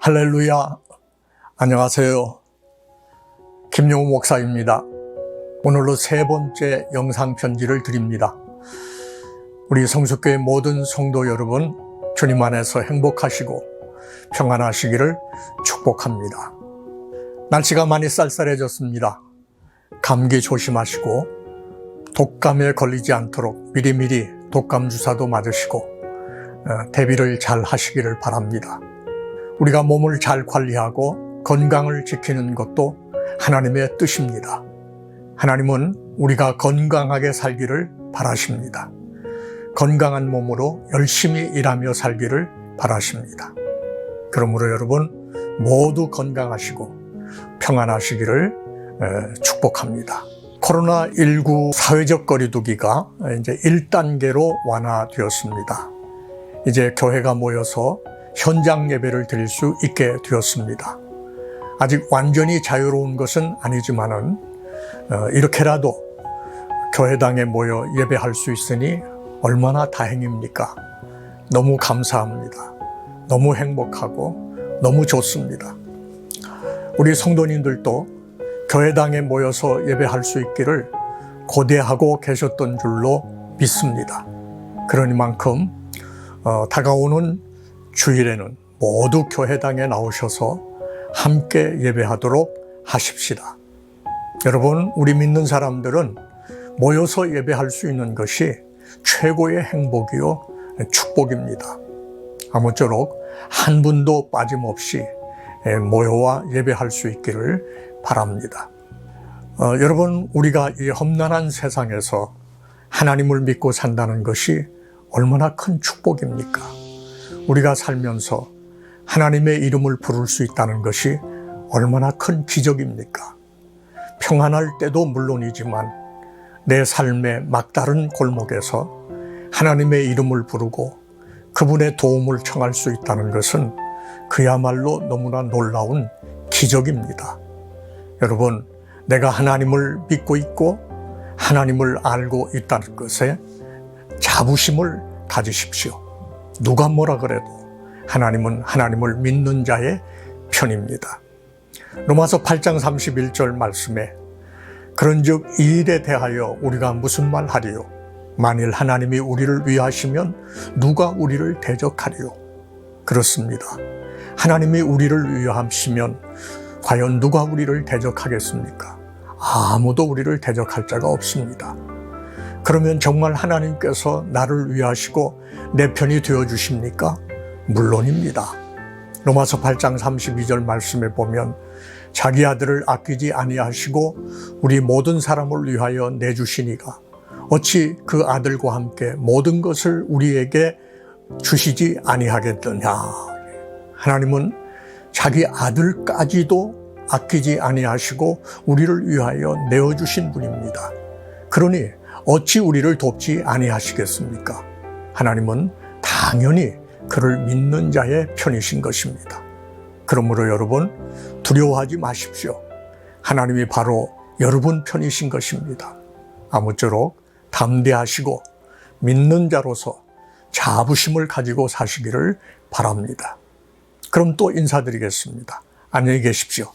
할렐루야. 안녕하세요. 김용우 목사입니다. 오늘로 세 번째 영상 편지를 드립니다. 우리 성숙교회 모든 성도 여러분, 주님 안에서 행복하시고 평안하시기를 축복합니다. 날씨가 많이 쌀쌀해졌습니다. 감기 조심하시고 독감에 걸리지 않도록 미리미리 독감 주사도 맞으시고 어, 대비를 잘 하시기를 바랍니다. 우리가 몸을 잘 관리하고 건강을 지키는 것도 하나님의 뜻입니다. 하나님은 우리가 건강하게 살기를 바라십니다. 건강한 몸으로 열심히 일하며 살기를 바라십니다. 그러므로 여러분 모두 건강하시고 평안하시기를 에, 축복합니다. 코로나19 사회적 거리두기가 이제 1단계로 완화되었습니다. 이제 교회가 모여서 현장 예배를 드릴 수 있게 되었습니다. 아직 완전히 자유로운 것은 아니지만은 어, 이렇게라도 교회당에 모여 예배할 수 있으니 얼마나 다행입니까? 너무 감사합니다. 너무 행복하고 너무 좋습니다. 우리 성도님들도 교회당에 모여서 예배할 수 있기를 고대하고 계셨던 줄로 믿습니다. 그러니만큼 어, 다가오는 주일에는 모두 교회당에 나오셔서 함께 예배하도록 하십시다. 여러분, 우리 믿는 사람들은 모여서 예배할 수 있는 것이 최고의 행복이요 축복입니다. 아무쪼록 한 분도 빠짐없이 모여와 예배할 수 있기를 바랍니다. 어, 여러분, 우리가 이 험난한 세상에서 하나님을 믿고 산다는 것이 얼마나 큰 축복입니까? 우리가 살면서 하나님의 이름을 부를 수 있다는 것이 얼마나 큰 기적입니까? 평안할 때도 물론이지만 내 삶의 막다른 골목에서 하나님의 이름을 부르고 그분의 도움을 청할 수 있다는 것은 그야말로 너무나 놀라운 기적입니다. 여러분, 내가 하나님을 믿고 있고 하나님을 알고 있다는 것에 자부심을 가지십시오. 누가 뭐라 그래도 하나님은 하나님을 믿는 자의 편입니다. 로마서 8장 31절 말씀에 그런즉 이 일에 대하여 우리가 무슨 말 하리요? 만일 하나님이 우리를 위하시면 누가 우리를 대적하리요? 그렇습니다. 하나님이 우리를 위하시면 과연 누가 우리를 대적하겠습니까? 아무도 우리를 대적할 자가 없습니다. 그러면 정말 하나님께서 나를 위하시고 내 편이 되어 주십니까? 물론입니다. 로마서 8장 32절 말씀에 보면 자기 아들을 아끼지 아니하시고 우리 모든 사람을 위하여 내주시니가 어찌 그 아들과 함께 모든 것을 우리에게 주시지 아니하겠느냐. 하나님은 자기 아들까지도 아끼지 아니하시고 우리를 위하여 내어주신 분입니다. 그러니 어찌 우리를 돕지 아니하시겠습니까? 하나님은 당연히 그를 믿는 자의 편이신 것입니다. 그러므로 여러분 두려워하지 마십시오. 하나님이 바로 여러분 편이신 것입니다. 아무쪼록 담대하시고 믿는 자로서 자부심을 가지고 사시기를 바랍니다. 그럼 또 인사드리겠습니다. 안녕히 계십시오.